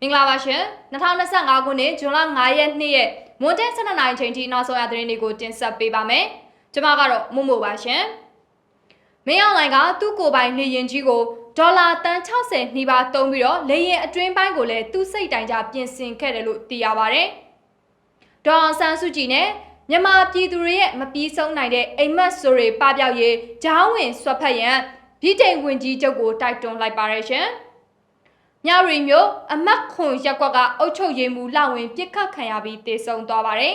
မင်္ဂလာပါရှင်2025ခုနှစ်ဇွန်လ9ရက်နေ့ရဲ့မွန်တဲ12နိုင်ချိန်ထိနောက်ဆုံးရသတင်းတွေကိုတင်ဆက်ပေးပါမယ်ကျွန်မကတော့မို့မို့ပါရှင်မင်းအောင်လိုင်ကသူ့ကိုယ်ပိုင်နေရင်ကြီးကိုဒေါ်လာတန်60နှီးပါသုံးပြီးတော့လေရင်အတွင်းပိုင်းကိုလည်းသူ့စိတ်တိုင်ကြပြင်ဆင်ခဲ့တယ်လို့သိရပါဗျဒေါ်အောင်ဆန်းစုကြည်နဲ့မြန်မာပြည်သူတွေရဲ့မပြီးဆုံးနိုင်တဲ့အိမ်မက်ဆိုတွေပပျောက်ရေးဂျားဝင်ဆွတ်ဖက်ရန်ပြည်တိုင်ဝင်ကြီးချုပ်ကိုတိုက်တွန်းလိုက်ပါရရှင် မြရီမျိုးအမတ်ခွန်ရက်ကွက်ကအုတ်ချုပ်ရည်မူလှဝင်ပြစ်ခတ်ခံရပြီးတေဆုံသွားပါတယ်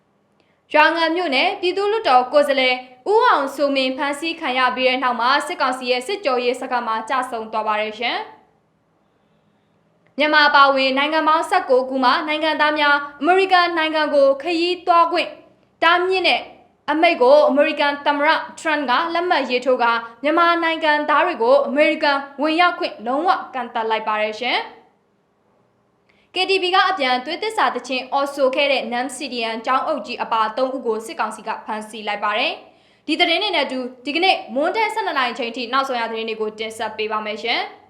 ။ရွာငံမြို့နယ်ပြည်သူ့လွတ်တော်ကိုယ်စားလှယ်ဦးအောင်ဆိုမင်းဖမ်းဆီးခံရပြီးတဲ့နောက်မှာစစ်ကောင်စီရဲ့စစ်ကြောရေးစကားမှာကြဆုံသွားပါတယ်ရှင်။မြန်မာပါဝင်နိုင်ငံပေါင်း19ခုမှနိုင်ငံသားများအမေရိကန်နိုင်ငံကိုခရီးသွားခွင့်တားမြင့်တဲ့ အမိတ်ကိုအမေရိကန်သမ္မတထရန့်ကလက်မှတ်ရေးထိုးကမြန်မာနိုင်ငံသားတွေကိုအမေရိကန်ဝင်ရောက်ခွင့်လုံးဝကန့်သတ်လိုက်ပါတယ်ရှင်။ KTB ကအပြန်သွေးသစ္စာတချင်းအော်ဆိုခဲ့တဲ့ NAM CDN ကျောင်းအုပ်ကြီးအပါ3ဦးကိုစစ်ကောင်စီကဖမ်းဆီးလိုက်ပါတယ်။ဒီသတင်းတွေနဲ့အတူဒီကနေ့မွန်းတဲ12နိုင်ချိန်ထိနောက်ဆုံးရသတင်းတွေကိုတင်ဆက်ပေးပါမယ်ရှင်။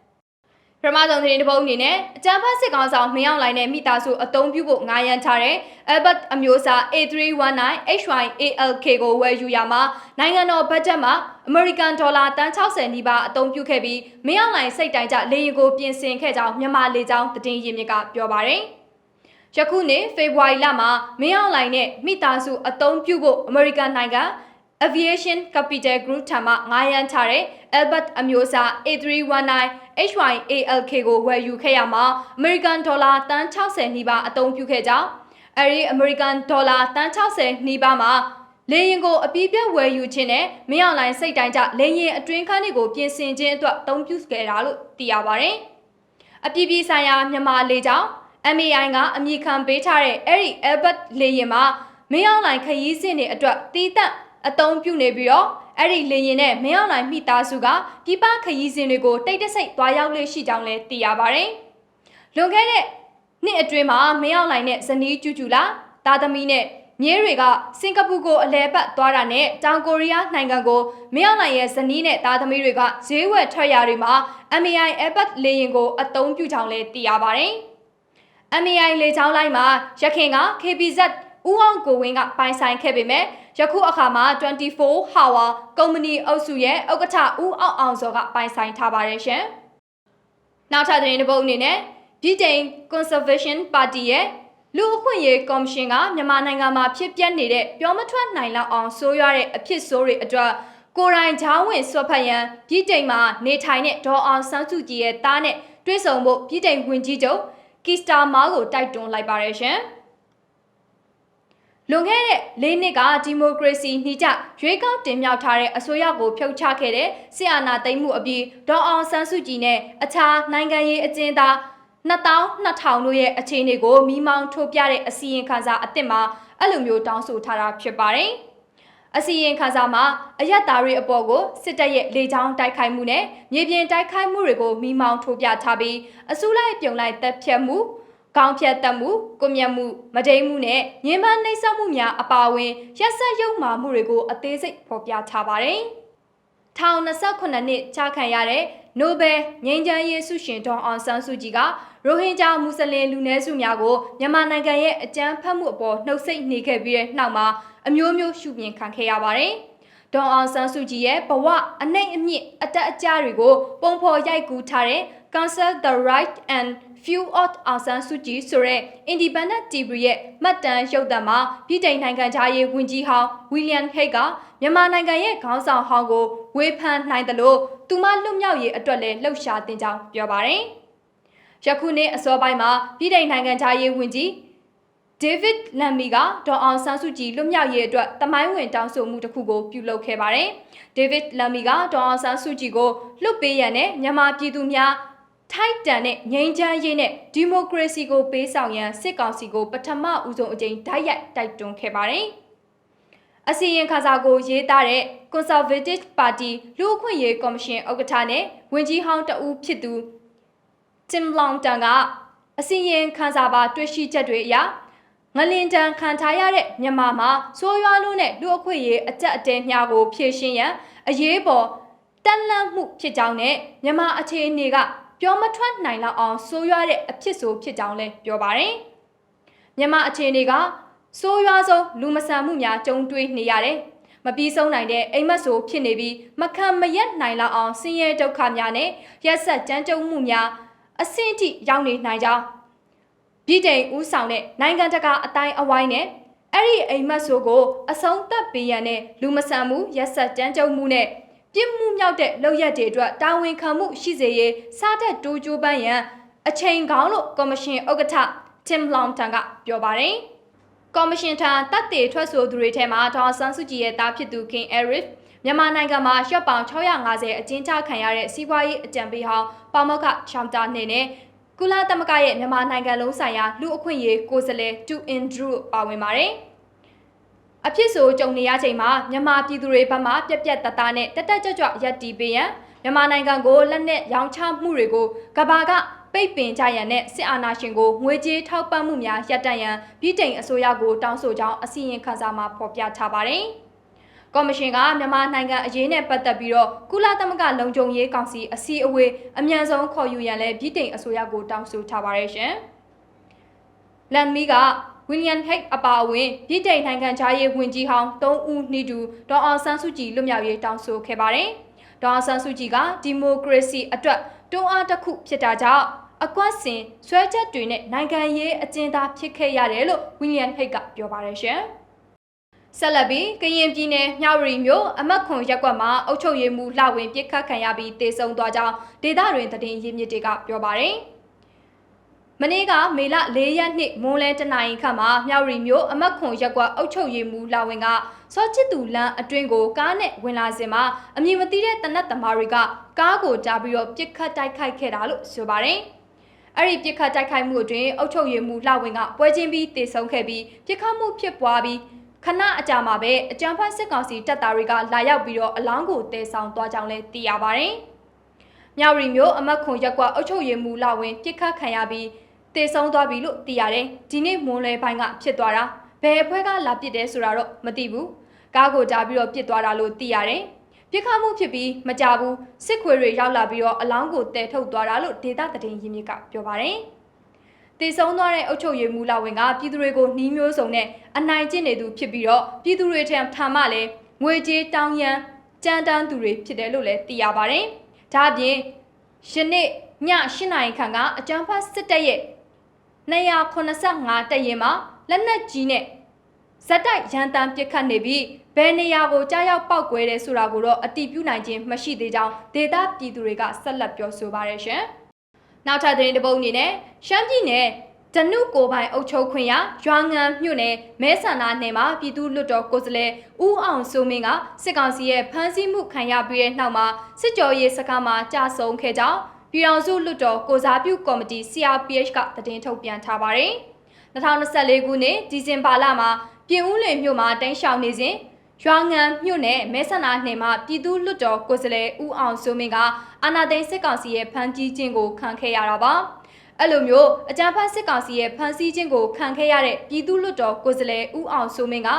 ပထမဆုံးသတင်းတစ်ပုဒ်အနေနဲ့အကြံဖတ်စစ်ကောင်ဆောင်မင်းအောင်လိုင်နဲ့မိသားစုအုံပြုဖို့ငားရန်ထားတဲ့ Albert အမျိုးအစား A319 HYALK ကိုဝယ်ယူရမှာနိုင်ငံတော်ဘတ်ဂျက်မှာအမေရိကန်ဒေါ်လာတန်60နီးပါးအသုံးပြုခဲ့ပြီးမင်းအောင်လိုင်စိတ်တိုင်ကြလေရင်ကိုပြင်ဆင်ခဲ့ကြောင်းမြန်မာလေကြောင်းသတင်းရင်းမြစ်ကပြောပါတယ်။ယခုနှစ်ဖေဖော်ဝါရီလမှာမင်းအောင်လိုင်နဲ့မိသားစုအုံပြုဖို့အမေရိကန်နိုင်ငံ Aviation Capital Group ထံမှငားရန်ထားတဲ့ Albert အမျိုးအစား A319 HYALK ကိုဝယ်ယူခဲ့ရမှာအမေရိကန်ဒေါ်လာတန်60နီးပါးအသုံးပြုခဲ့ကြောင်းအဲဒီအမေရိကန်ဒေါ်လာတန်60နီးပါးမှာလေရင်ကိုအပြည့်ပြတ်ဝယ်ယူခြင်းနဲ့မင်းအောင်လိုင်စိတ်တိုင်းကြလေရင်အတွင်းခန်းတွေကိုပြင်ဆင်ခြင်းအတွက်အသုံးပြုခဲ့တာလို့သိရပါတယ်။အပြည့်ပြည့်ဆိုင်ရာမြန်မာလေကြောင်း MAI ကအမည်ခံပေးထားတဲ့အဲဒီ Albert လေရင်မှာမင်းအောင်လိုင်ခရီးစဉ်တွေအတွက်တီးတန့် အသုံးပြုနေပြီးတော့အဲ့ဒီလေရင်နဲ့မင်းအောင်လှိုင်မိသားစုကပြပခရီးစဉ်တွေကိုတိတ်တဆိတ်သွားရောက်လေရှိကြောင်းလည်းသိရပါတယ်။လွန်ခဲ့တဲ့နှစ်အတွင်းမှာမင်းအောင်လှိုင်နဲ့ဇနီးကျူကျူလာသားသမီးနဲ့မြဲတွေကစင်ကာပူကိုအလဲပတ်သွားတာနဲ့တောင်ကိုရီးယားနိုင်ငံကိုမင်းအောင်လှိုင်ရဲ့ဇနီးနဲ့သားသမီးတွေကဈေးဝယ်ထွက်ရာတွေမှာ MAI Airbus လေယာဉ်ကိုအသုံးပြုကြောင်းလည်းသိရပါတယ်။ MAI လေကြောင်းလိုင်းမှာရခင်က KBZ ဦးအောင်ကိုဝင်းကပိုင်ဆိုင်ခဲ့ပေမဲ့ယခုအခါမှာ24 Hour ကုမ္ပဏီအုပ်စုရဲ့ဥက္ကဋ္ဌဦးအောင်အောင်စောကပိုင်ဆိုင်ထားပါတယ်ရှင်။နောက်ထပ်သတင်းတစ်ပုဒ်အနေနဲ့ပြည်တိုင် Conservation Party ရဲ့လူအခွင့်အရေးကော်မရှင်ကမြန်မာနိုင်ငံမှာဖြစ်ပျက်နေတဲ့ပြောမထွက်နိုင်လောက်အောင်ဆိုးရွားတဲ့အဖြစ်ဆိုးတွေအတွက်ကိုရိုင်းချောင်းဝင်ဆွတ်ဖက်ရန်ပြည်တိုင်မှာနေထိုင်တဲ့ဒေါ်အောင်ဆန်းစုကြည်ရဲ့တားနဲ့တွဲဆုံဖို့ပြည်တိုင်ဝင်ကြီးချုပ်ကီစတာမာကိုတိုက်တွန်းလိုက်ပါတယ်ရှင်။ လွန်ခဲ့တဲ့၄နှစ်ကဒီမိုကရေစီနှိကျရွေးကောက်တင်မြှောက်ထားတဲ့အစိုးရကိုဖျောက်ချခဲ့တဲ့ဆီအာနာသိမ်းမှုအပြီးဒေါ်အောင်ဆန်းစုကြည်နဲ့အခြားနိုင်ငံရေးအကျဉ်းသား2200တို့ရဲ့အခြေအနေကိုမိမောင်းထိုးပြတဲ့အစီရင်ခံစာအစ်စ်မှာအဲ့လိုမျိုးတောင်းဆိုထားတာဖြစ်ပါတယ်။အစီရင်ခံစာမှာအယက်သားတွေအပေါ်ကိုစစ်တပ်ရဲ့လေကြောင်းတိုက်ခိုက်မှုနဲ့မြေပြင်တိုက်ခိုက်မှုတွေကိုမိမောင်းထိုးပြထားပြီးအစုလိုက်ပြုံလိုက်တပ်ဖြတ်မှု ခေါင်းဖြတ်တက်မှု၊ကွမျက်မှုမဒိမှုနဲ့ညင်ပန်းနှိပ်စက်မှုများအပါအဝင်ရက်ဆက်ရုံမာမှုတွေကိုအသေးစိတ်ဖော်ပြထားပါတယ်။ထောင်28နှစ်ချခံရတဲ့နိုဘယ်ငြိမ်းချမ်းရေးဆုရှင်ဒေါ်အောင်ဆန်းစုကြည်ကရိုဟင်ဂျာမွတ်စလင်လူနည်းစုများကိုမြန်မာနိုင်ငံရဲ့အကြမ်းဖက်မှုအပေါ်နှုတ်ဆက်နေခဲ့ပြီးတဲ့နောက်မှာအမျိုးမျိုးရှုမြင်ခံခဲ့ရပါတယ်။ဒေါ်အောင်ဆန်းစုကြည်ရဲ့ဘဝအနှိမ့်အမြင့်အတက်အကျတွေကိုပုံဖော်ရိုက်ကူးထားတဲ့ Council the Right and Few of အောင်ဆန်းစုကြည်ဆိုတဲ့ Independent TV ရဲ့မှတ်တမ်းရုပ်သံမှာပြည်တိုင်နိုင်ငံသားရေးဝန်ကြီးဟောင်း William Hague ကမြန်မာနိုင်ငံရဲ့ခေါင်းဆောင်ဟောင်းကိုဝေဖန်နိုင်တယ်လို့သူမလွတ်မြောက်ရေးအတွက်လည်းလှုပ်ရှားတင်ကြောင်းပြောပါတယ်။ယခုနှစ်အစောပိုင်းမှာပြည်တိုင်နိုင်ငံသားရေးဝန်ကြီးဒေးဗစ်လမ်မီကဒေါ်အောင်ဆန်းစုကြည်လွတ်မြောက်ရေးအတွက်တမိုင်းဝင်တောင်းဆိုမှုတစ်ခုကိုပြုလုပ်ခဲ့ပါတယ်။ဒေးဗစ်လမ်မီကဒေါ်အောင်ဆန်းစုကြည်ကိုလွတ်ပေးရန်နဲ့မြန်မာပြည်သူများ ထိုက်တန်တဲ့ငြိမ်းချမ်းရေးနဲ့ဒီမိုကရေစီကိုပေးဆောင်ရန်စစ်ကောင်စီကိုပထမဦးဆုံးအကြိမ်ဓာတ်ရိုက်တိုက်တွန်းခဲ့ပါတယ်။အစီရင်ခံစာကိုရေးသားတဲ့ Conservative Party လူ့အခွင့်အရေးကော်မရှင်ဥက္ကဋ္ဌနဲ့ဝန်ကြီးဟောင်းတဦးဖြစ်သူ Tim Longton ကအစီရင်ခံစာပါတွေ့ရှိချက်တွေအရငလင်တန်ခံထားရတဲ့မြန်မာမှာဆိုးရွားလို့နဲ့လူအခွင့်အရေးအကြက်အတဲမြားကိုဖြည့်ရှင်းရန်အရေးပေါ်တက်လန့်မှုဖြစ်ကြောင်းနဲ့မြန်မာအခြေအနေက ပြောမထွက်နိုင်လောက်အောင်ဆိုးရွားတဲ့အဖြစ်ဆိုဖြစ်ကြောင်းလည်းပြောပါတယ်။မြန်မာအခြေအနေကဆိုးရွားဆုံးလူမဆန်မှုများကြုံတွေ့နေရတယ်။မပြီးဆုံးနိုင်တဲ့အိမ်မက်ဆိုဖြစ်နေပြီးမခံမရက်နိုင်လောက်အောင်ဆင်းရဲဒုက္ခများနဲ့ရက်ဆက်ကြမ်းကြုတ်မှုများအဆင့်အထိရောက်နေနိုင်ကြောင်းပြည်တိုင်ဦးဆောင်တဲ့နိုင်ငံတကာအတိုင်းအဝိုင်းနဲ့အဲ့ဒီအိမ်မက်ဆိုကိုအဆုံးသတ်ပေးရန်နဲ့လူမဆန်မှုရက်ဆက်ကြမ်းကြုတ်မှုနဲ့ ပြစ်မှုမြောက်တဲ့လုပ်ရက်တွေအတွက်တာဝန်ခံမှုရှိစေရေးစားတဲ့တိုးကြိုးပန်းရန်အချိန်ကောင်းလို့ကော်မရှင်ဥက္ကဋ္ဌ Tim Longton ကပြောပါတယ်။ကော်မရှင်ထံတပ်တေထွက်ဆိုသူတွေထဲမှာဒေါ်ဆန်းစုကြည်ရဲ့သားဖြစ်သူ King Arif မြန်မာနိုင်ငံမှာရှော့ပေါင်650အကျဉ်းချခံရတဲ့စီးပွားရေးအကြံပေးဟောင်းပေါမောက်ကချမ်တာနေနဲ့ကုလသမဂ္ဂရဲ့မြန်မာနိုင်ငံလုံးဆိုင်ရာလူအခွင့်အရေးကိုယ်စားလှယ်တူအင်ဒရူပါဝင်ပါတယ်။ အဖြစ်ဆိုကြုံနေရချိန်မှာမြန်မာပြည်သူတွေဘက်မှပြက်ပြက်တသားနဲ့တက်တက်ကြွကြွရပ်တည်ပေးရန်မြန်မာနိုင်ငံကိုလက်နက်ရောင်းချမှုတွေကိုကဘာကပိတ်ပင်ကြရန်နဲ့စစ်အာဏာရှင်ကိုငွေကြေးထောက်ပံ့မှုများရပ်တန့်ရန်ပြည်တိုင်အစိုးရကိုတောင်းဆိုကြောင်းအစီရင်ခံစာမှာဖော်ပြထားပါတယ်။ကော်မရှင်ကမြန်မာနိုင်ငံအရေးနဲ့ပတ်သက်ပြီးတော့ကုလသမဂ္ဂလုံခြုံရေးကောင်စီအစည်းအဝေးအမြန်ဆုံးခေါ်ယူရန်လည်းပြည်တိုင်အစိုးရကိုတောင်းဆိုထားပါတယ်ရှင်။လန်မီက ဝီလျံဟိတ်အပါအဝင်ပြည်တိုင်နိုင်ငံခြားရေးဝန်ကြီးဟောင်း၃ဦးနှီးတူဒေါ်အောင်ဆန်းစုကြည်လွတ်မြောက်ရေးတောင်းဆိုခဲ့ပါတယ်။ဒေါ်အောင်ဆန်းစုကြည်ကဒီမိုကရေစီအတွက်တွန်းအားတစ်ခုဖြစ်တာကြောင့်အကွက်စင်ဆွဲချက်တွေနဲ့နိုင်ငံရေးအကျဉ်းသားဖြစ်ခဲ့ရတယ်လို့ဝီလျံဟိတ်ကပြောပါတယ်ရှင်။ဆက်လက်ပြီးကရင်ပြည်နယ်မြဝတီမြို့အမတ်ခွန်ရက်ကွက်မှာအုပ်ချုပ်ရေးမှူးလှဝင်ပြစ်ခတ်ခံရပြီးတေဆုံးသွားကြောင်းဒေသတွင်သတင်းရင်းမြစ်တွေကပြောပါတယ်။ မနေ့ကမေလ၄ရက်နေ့မွန်းလဲတနိုင်ခန့်မှာမြဝတီမြို့အမတ်ခွန်ရက်ကွက်အုပ်ချုပ်ရေးမှူးလှဝင်ကစောချစ်သူလမ်းအတွင်းကိုကားနဲ့ဝင်လာစဉ်မှာအမည်မသိတဲ့တနတ်သမားတွေကကားကိုကြားပြီးတော့ပြစ်ခတ်တိုက်ခိုက်ခဲ့တာလို့ဆိုပါတယ်။အဲ့ဒီပြစ်ခတ်တိုက်ခိုက်မှုအတွင်းအုပ်ချုပ်ရေးမှူးလှဝင်ကပွဲချင်းပြီးတေဆုံးခဲ့ပြီးပြစ်ခတ်မှုဖြစ်ပွားပြီးခဏအကြာမှာပဲအကြံဖတ်စစ်ကောင်စီတပ်သားတွေကလာရောက်ပြီးတော့အလောင်းကိုတည်ဆောင်သွားကြောင်းလည်းသိရပါတယ်။မြဝတီမြို့အမတ်ခွန်ရက်ကွက်အုပ်ချုပ်ရေးမှူးလှဝင်ပြစ်ခတ်ခံရပြီး တေဆုံးသွားပြီလို့သိရတယ်။ဒီနေ့မွန်းလွဲပိုင်းကဖြစ်သွားတာ။ဘယ်အဖွဲ့ကလာပစ်တယ်ဆိုတာတော့မသိဘူး။ကားကိုကြားပြီးတော့ပစ်သွားတာလို့သိရတယ်။ပြစ်ခတ်မှုဖြစ်ပြီးမကြဘူးစစ်ခွေတွေရောက်လာပြီးတော့အလောင်းကိုတဲထုတ်သွားတာလို့ဒေတာသတင်းရင်းမြစ်ကပြောပါတယ်။တေဆုံးသွားတဲ့အုပ်ချုပ်ရေးမှူးလာဝင်ကပြည်သူတွေကိုနှီးမျိုးစုံနဲ့အနိုင်ကျင့်နေသူဖြစ်ပြီးတော့ပြည်သူတွေထံထာမလည်းငွေကြေးတောင်းရန်ကြမ်းတမ်းသူတွေဖြစ်တယ်လို့လည်းသိရပါတယ်။ဒါ့အပြင်ယနေ့ည၈နာရီခန့်ကအကြံဖတ်စစ်တပ်ရဲ့ 285တပ်ရင်မှာလက်နက်ကြီးနဲ့ဇက်တိုက်ရန်တမ်းပစ်ခတ်နေပြီးဘယ်နေရာကိုကြားရောက်ပောက်ကွဲတယ်ဆိုတာကိုတော့အတိပြုနိုင်ခြင်းမရှိသေးကြောင်းဒေတာပြည်သူတွေကဆက်လက်ပြောဆိုပါရရှင်။နောက်ထပ်သတင်းတစ်ပုဒ်အနေနဲ့ရှမ်းပြည်နယ်ဒနုကိုပိုင်အုပ်ချုပ်ခွင့်ရရွာငံမြို့နယ်မဲဆန္ဒနယ်မှာပြည်သူ့လွတ်တော်ကိုယ်စားလှယ်ဦးအောင်စိုးမင်းကစစ်ကောင်စီရဲ့ဖမ်းဆီးမှုခံရပြီးတဲ့နောက်မှာစစ်ကြောရေးစကားမှာကြာဆုံးခဲ့ကြောင်း ပြည်တော်စုလွတ်တော်ကိုစားပြုကော်မတီ CRPH ကသတင်းထုတ်ပြန်ထားပါတယ်။2024ခုနှစ်ဒီဇင်ဘာလမှာပြည်ဦးလွင်မြို့မှာတင်းရှောင်နေစဉ်ရွာငံမြို့နယ်မဲဆန္ဒနယ်မှာပြည်သူ့လွတ်တော်ကိုယ်စားလှယ်ဦးအောင်စိုးမင်းကအာဏာသိမ်းစစ်ကောင်စီရဲ့ဖမ်းဆီးခြင်းကိုခံခဲ့ရတာပါ။အဲ့လိုမျိုးအကြမ်းဖက်စစ်ကောင်စီရဲ့ဖမ်းဆီးခြင်းကိုခံခဲ့ရတဲ့ပြည်သူ့လွတ်တော်ကိုယ်စားလှယ်ဦးအောင်စိုးမင်းက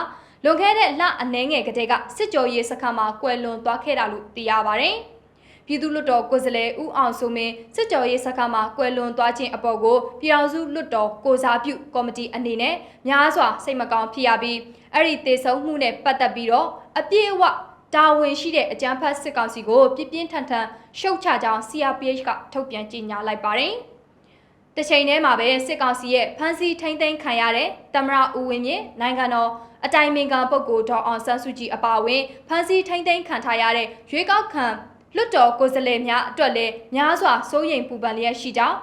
လွန်ခဲ့တဲ့လအနှဲငယ်ကတည်းကစစ်ကြောရေးစခန်းမှာကွယ်လွန်သွားခဲ့တာလို့သိရပါတယ်။ ပြည်သူ့လွတ်တော်ကိုယ်စားလှယ်ဦးအောင်စိုးမင်းစစ်ကြောရေးစခန်းမှာကွယ်လွန်သွားခြင်းအပေါ်ကိုပြည်အောင်စုလွတ်တော်ကိုစားပြုကော်မတီအနေနဲ့များစွာစိတ်မကောင်းဖြစ်ရပြီးအဲ့ဒီတေဆုံးမှုနဲ့ပတ်သက်ပြီးတော့အပြည့်အဝတာဝန်ရှိတဲ့အကြမ်းဖက်စစ်ကောင်စီကိုပြပြင်းထန်ထန်ရှုတ်ချကြောင်း CRPH ကထုတ်ပြန်ကြေညာလိုက်ပါတယ်။တချိန်တည်းမှာပဲစစ်ကောင်စီရဲ့ဖမ်းဆီးထိန်းသိမ်းခံရတဲ့တမရဦးဝင်းမြင့်နိုင်ငံတော်အတိုင်ပင်ခံပုဂ္ဂိုလ်ဒေါ်အောင်ဆန်းစုကြည်အပါအဝင်ဖမ်းဆီးထိန်းသိမ်းခံထားရတဲ့ရွေးကောက်ခံ လွတ်တော်ကိုယ်စားလှယ်များအတွက်လည်းများစွာစိုးရိမ်ပူပန်လျက်ရှိကြောင်း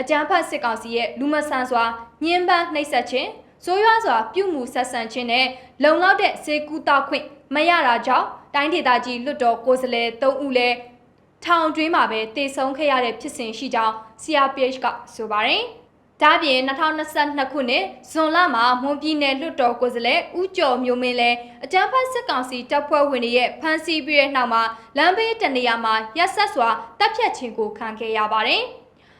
အကြမ်းဖက်စစ်ကောင်စီရဲ့လူမဆန်စွာညှဉ်းပန်းနှိပ်စက်ခြင်းဆိုးရွားစွာပြုမှုဆက်ဆံခြင်းနဲ့လုံလောက်တဲ့စေကူတာခွင့်မရတာကြောင့်တိုင်းဒေသကြီးလွတ်တော်ကိုယ်စားလှယ်၃ဦးလည်းထောင်တွင်းမှာပဲတည်ဆုံခဲ့ရတဲ့ဖြစ်စဉ်ရှိကြောင်း CRPH ကဆိုပါတယ်။ ဒါပြင်2022ခုနှစ်ဇွန်လမှာမွန်ပြည်နယ်လွှတ်တော်ကိုယ်စားလှယ်ဦးကျော်မျိုးမင်းလဲအကြမ်းဖက်စစ်ကောင်စီတပ်ဖွဲ့ဝင်တွေရဲ့ဖမ်းဆီးပြီးတဲ့နောက်မှာလမ်းဘေးတနေရာမှာရက်ဆက်စွာတပ်ဖြတ်ခြင်းကိုခံခဲ့ရပါတယ်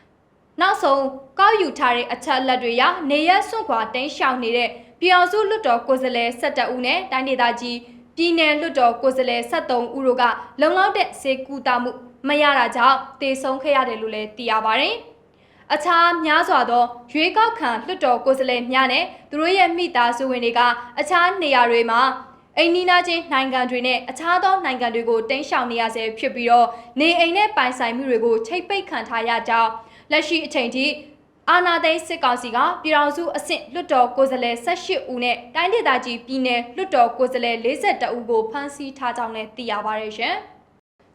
။နောက်ဆုံးကောက်ယူထားတဲ့အချက်လက်တွေရနေရစွန့်ခွာတင်းရှောင်နေတဲ့ပြည်အောင်စုလွှတ်တော်ကိုယ်စားလှယ်17ဦးနဲ့တိုင်းဒေသကြီးပြည်နယ်လွှတ်တော်ကိုယ်စားလှယ်73ဦးတို့ကလုံလောက်တဲ့စေကူတာမှုမမရတာကြောင့်တေဆုံးခဲ့ရတယ်လို့လည်းသိရပါတယ်။ အခြားများစွာသောရွေးကောက်ခံလွှတ်တော်ကိုယ်စားလှယ်များနဲ့သူတို့ရဲ့မိသားစုဝင်တွေကအခြားနေရာတွေမှာအိမ်နီးနားချင်းနိုင်ငံတွေနဲ့အခြားသောနိုင်ငံတွေကိုတင်းရှောင်နေရဆဲဖြစ်ပြီးတော့နေအိမ်နဲ့ပိုင်ဆိုင်မှုတွေကိုချိတ်ပိတ်ခံထားရကြောင်းလက်ရှိအချိန်ထိအာနာသိန်းစစ်ကောင်စီကပြည်ထောင်စုအဆင့်လွှတ်တော်ကိုယ်စားလှယ်18ဦးနဲ့တိုင်းဒေသကြီးပြည်နယ်လွှတ်တော်ကိုယ်စားလှယ်42ဦးကိုဖမ်းဆီးထားကြောင်းလည်းသိရပါတယ်ရှင်။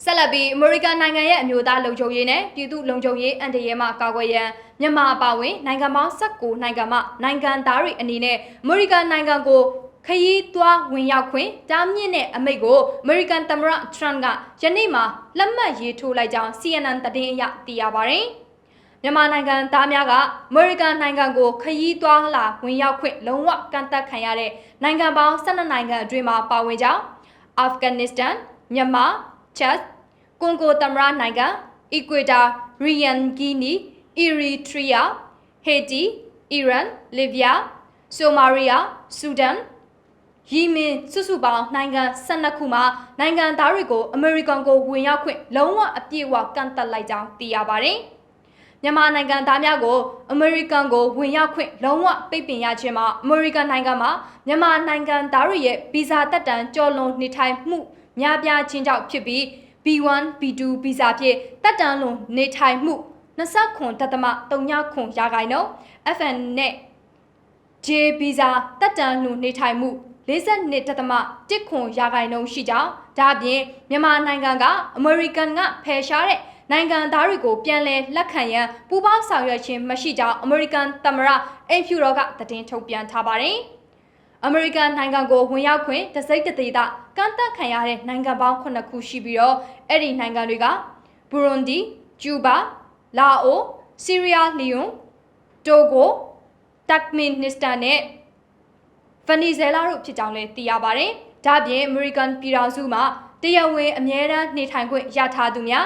ဆက်လက်ပြီးအမေရိကန်နိုင်ငံရဲ့အမျိုးသားလုံခြုံရေးနဲ့ပြည်သူ့လုံခြုံရေးအန်တရဲမှကာကွယ်ရန်မြန်မာအပါအဝင်နိုင်ငံပေါင်း19နိုင်ငံမှနိုင်ငံသားတွေအနေနဲ့အမေရိကန်နိုင်ငံကိုခရီးသွားဝင်ရောက်ခွင့်တားမြစ်တဲ့အမိန့်ကိုအမေရိကန်သမ္မတထရန့်ကယနေ့မှလက်မှတ်ရေးထိုးလိုက်ကြောင်း CNN သတင်းအရသိရပါတယ်။မြန်မာနိုင်ငံသားများကအမေရိကန်နိုင်ငံကိုခရီးသွားလာဝင်ရောက်ခွင့်လုံးဝကန့်သတ်ခံရတဲ့နိုင်ငံပေါင်း12နိုင်ငံအတွင်းမှာပါဝင်ကြောင်းအာဖဂန်နစ္စတန်မြန်မာ ချက်ကွန်ကိုသမ္မတနိုင်ငံအီကွေတာရီယန်ဂီနီအီရီထရီယာဟေတီအီရန်လီဗီယာဆိုမာလီယာဆူဒန်ယီမင်စုစုပေါင်းနိုင်ငံ12ခုမှာနိုင်ငံသားတွေကိုအမေရိကန်ကိုဝင်ရောက်ခွင့်လုံးဝအပြည့်အဝကန့်သတ်လိုက်ကြောင်းသိရပါတယ်။မြန်မာနိုင်ငံသားများကိုအမေရိကန်ကိုဝင်ရောက်ခွင့်လုံးဝပိတ်ပင်ရခြင်းမှာအမေရိကန်နိုင်ငံမှာမြန်မာနိုင်ငံသားတွေရဲ့ဗီဇာတက်တန်ကျော်လွန်နေထိုင်မှု များပြားခြင်းကြောင့်ဖြစ်ပြီး B1 B2 ဗီဇာဖြင့်တက်တန်လွန်နေထိုင်မှု29.39ရာခိုင်နှုန်း FN နဲ့ J ဗီဇာတက်တန်လွန်နေထိုင်မှု42.1ခွန်ရာခိုင်နှုန်းရှိကြောင်းဒါ့အပြင်မြန်မာနိုင်ငံကအမေရိကန်ကဖယ်ရှားတဲ့နိုင်ငံသားတွေကိုပြန်လည်လက်ခံရန်ပူးပေါင်းဆောင်ရွက်ခြင်းမရှိကြောင်းအမေရိကန်သမ္မတအင်ဖြူတော်ကသတင်းထုတ်ပြန်ထားပါတယ်။ အမေရိကန်နိုင်ငံကိုဝင်ရောက်ခွင့်တစိမ့်တသေးတာကန့်သတ်ခံရတဲ့နိုင်ငံပေါင်း9ခုရှိပြီးတော့အဲ့ဒီနိုင်ငံတွေကဘူရွန်ဒီ၊ကျူးဘာ၊လာအို၊ဆီးရီးယားလီယွန်၊တိုဂို၊တက်မင်နစ္စတန်နဲ့ဗနီဇဲလားတို့ဖြစ်ကြောင်းလည်းသိရပါတယ်။ဒါ့အပြင်အမေရိကန်ပြည်ထောင်စုမှာတရားဝင်အမြဲတမ်းနေထိုင်ခွင့်ရထားသူများ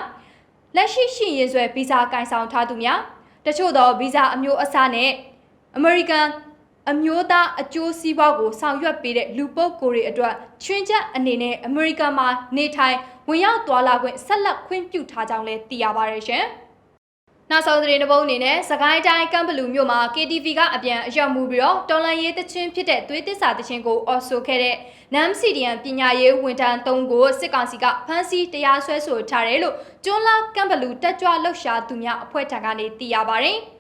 လက်ရှိရှိရင်ဆွဲဗီဇာကင်ဆောင်ထားသူများတချို့သောဗီဇာအမျိုးအစားနဲ့အမေရိကန် အမျိုးသားအကျိုးစီးပွားကိုဆောင်ရွက်ပေးတဲ့လူပုဂ္ဂိုလ်တွေအတွက်ချွင်းချက်အနေနဲ့အမေရိကန်မှာနေထိုင်ဝင်ရောက်သွားလာခွင့်ဆက်လက်ခွင့်ပြုထားကြောင်းလည်းသိရပါတယ်ရှင်။နောက်ဆုံးသတင်းတစ်ပုဒ်အနေနဲ့စကိုင်းတိုင်းကမ်ဘလူမြို့မှာ KTV ကအပြန်အရောက်မှုပြီးတော့တော်လန်ရေးတချင်းဖြစ်တဲ့သွေးသစ္စာတချင်းကိုအော်ဆိုခဲ့တဲ့နမ်စီဒီယန်ပညာရေးဝန်ထမ်း၃ကိုစစ်ကောင်စီကဖမ်းဆီးတရားစွဲဆိုထားတယ်လို့ကျွန်းလာကမ်ဘလူတက်ကြွလှုပ်ရှားသူများအဖွဲ့ထံကနေသိရပါတယ်။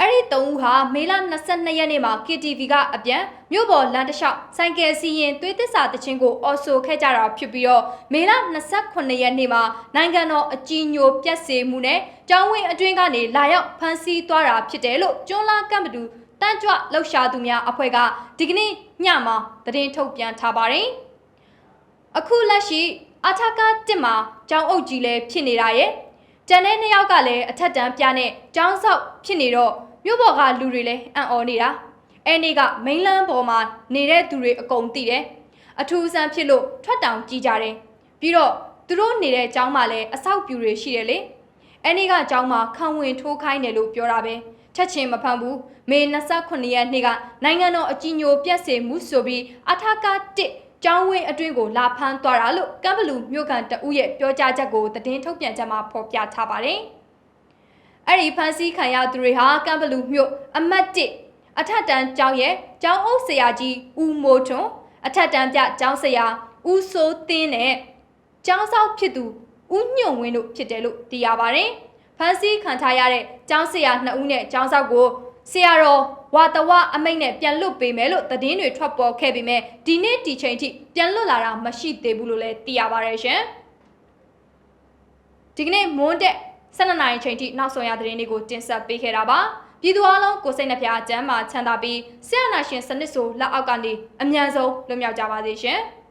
အဲ့ဒီ၃ဦးဟာမေလ22ရက်နေ့မှာ KTV ကအပြန်မြို့ပေါ်လမ်းတစ်လျှောက်ဆိုင်ကယ်စီရင်သွေးသစ္စာတချင်းကိုအော်ဆိုခဲ့ကြတာဖြစ်ပြီးတော့မေလ28ရက်နေ့မှာနိုင်ငံတော်အကြီးညိုပြက်စေမှုနဲ့ကျောင်းဝင်းအတွင်းကနေလာရောက်ဖမ်းဆီးသွားတာဖြစ်တယ်လို့ကျွန်းလာကမ်ဘဒူတန့်ကြွလှုပ်ရှားသူများအဖွဲ့ကဒီကနေ့ညမှာသတင်းထုတ်ပြန်ထားပါတယ်။အခုလက်ရှိအထက်ကတစ်မှာကျောင်းအုပ်ကြီးလည်းဖြစ်နေတာရဲ့ ကျန်တဲ့နှစ်ယောက်ကလည်းအထက်တန်းပြနဲ့ကျောင်းဆောက်ဖြစ်နေတော့မြို့ပေါ်ကလူတွေလည်းအံ့ဩနေတာအဲနေ့ကမိန်လန်းပေါ်မှာနေတဲ့သူတွေအကုန်သိတယ်အထူးဆန်းဖြစ်လို့ထွက်တောင်ကြည့်ကြတယ်ပြီးတော့သူတို့နေတဲ့ကျောင်းမှာလည်းအဆောက်ပြူတွေရှိတယ်လေအဲနေ့ကကျောင်းမှာခံဝင်ထိုးခိုင်းတယ်လို့ပြောတာပဲချက်ချင်းမဖမ်းဘူးမေ29ရက်နေ့ကနိုင်ငံတော်အကြီးညိုပြက်စေမှုဆိုပြီးအထက1 ကျောင်းဝင်းအတွင်းကိုလာဖမ်းသွားတာလို့ကမ်ဘလူမြို့ကန်တအုပ်ရဲ့ပြောကြားချက်ကိုသတင်းထုတ်ပြန်ချက်မှာဖော်ပြထားပါတယ်။အဲ့ဒီဖန်ဆီးခံရသူတွေဟာကမ်ဘလူမြို့အမတ်1အထက်တန်းကျောင်းရဲ့ကျောင်းအုပ်ဆရာကြီးဦးမိုးထွန်းအထက်တန်းပြကျောင်းဆရာဦးစိုးသင်းနဲ့ကျောင်းဆောက်ဖြစ်သူဦးညွန့်ဝင်းတို့ဖြစ်တယ်လို့သိရပါတယ်။ဖန်ဆီးခံထားရတဲ့ကျောင်းဆရာ2ဦးနဲ့ကျောင်းဆောက်ကို ဆရာတော်ဝါတဝအမိတ်နဲ့ပြန်လွတ်ပေးမယ်လို့သတင်းတွေထွက်ပေါ်ခဲ့ပေမဲ့ဒီနေ့ဒီချိန်ထိပြန်လွတ်လာတာမရှိသေးဘူးလို့လည်းသိရပါတယ်ရှင်။ဒီကနေ့မွန်းတဲ့12နာရီချိန်ထိနောက်ဆုံးရသတင်းတွေကိုတင်ဆက်ပေးခဲ့တာပါပြည်သူအလုံးကိုစိတ်နှပြကျမ်းမာချမ်းသာပြီးဆရာနာရှင်စနစ်ဆိုလက်အောက်ကနေအမြန်ဆုံးလွတ်မြောက်ကြပါစေရှင်။